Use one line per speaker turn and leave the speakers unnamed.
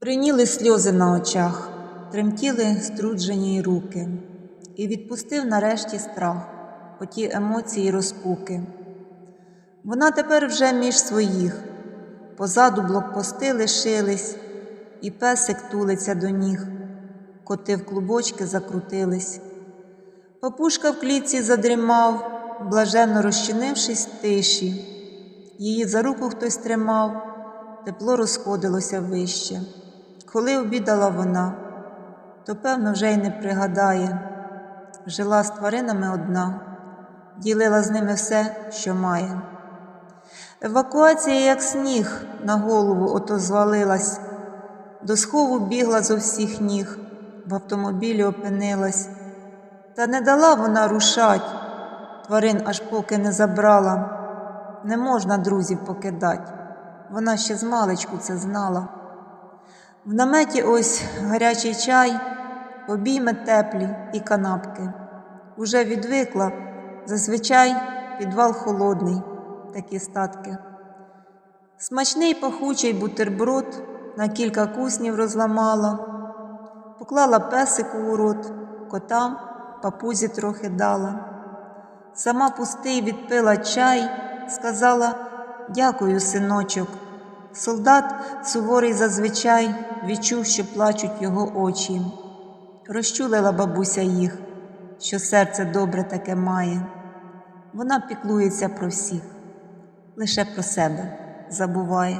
Приніли сльози на очах, тремтіли струджені руки, і відпустив нарешті страх, оті емоції розпуки. Вона тепер вже між своїх, позаду блокпости лишились, і песик тулиться до ніг, коти в клубочки закрутились. Папушка в клітці задрімав, блаженно розчинившись в тиші. Її за руку хтось тримав, тепло розходилося вище. Коли обідала вона, то певно вже й не пригадає. Жила з тваринами одна, ділила з ними все, що має. Евакуація, як сніг, на голову ото звалилась, до схову бігла зо всіх ніг, в автомобілі опинилась. Та не дала вона рушать, тварин аж поки не забрала. Не можна друзів покидать, вона ще з маличку це знала. В наметі ось гарячий чай, обійми теплі і канапки. Уже відвикла, зазвичай підвал холодний, такі статки. Смачний пахучий бутерброд на кілька куснів розламала, поклала песику у рот, котам папузі трохи дала. Сама пустий відпила чай, сказала дякую, синочок. Солдат суворий зазвичай відчув, що плачуть його очі. Розчулила бабуся їх, що серце добре таке має. Вона піклується про всіх, лише про себе забуває.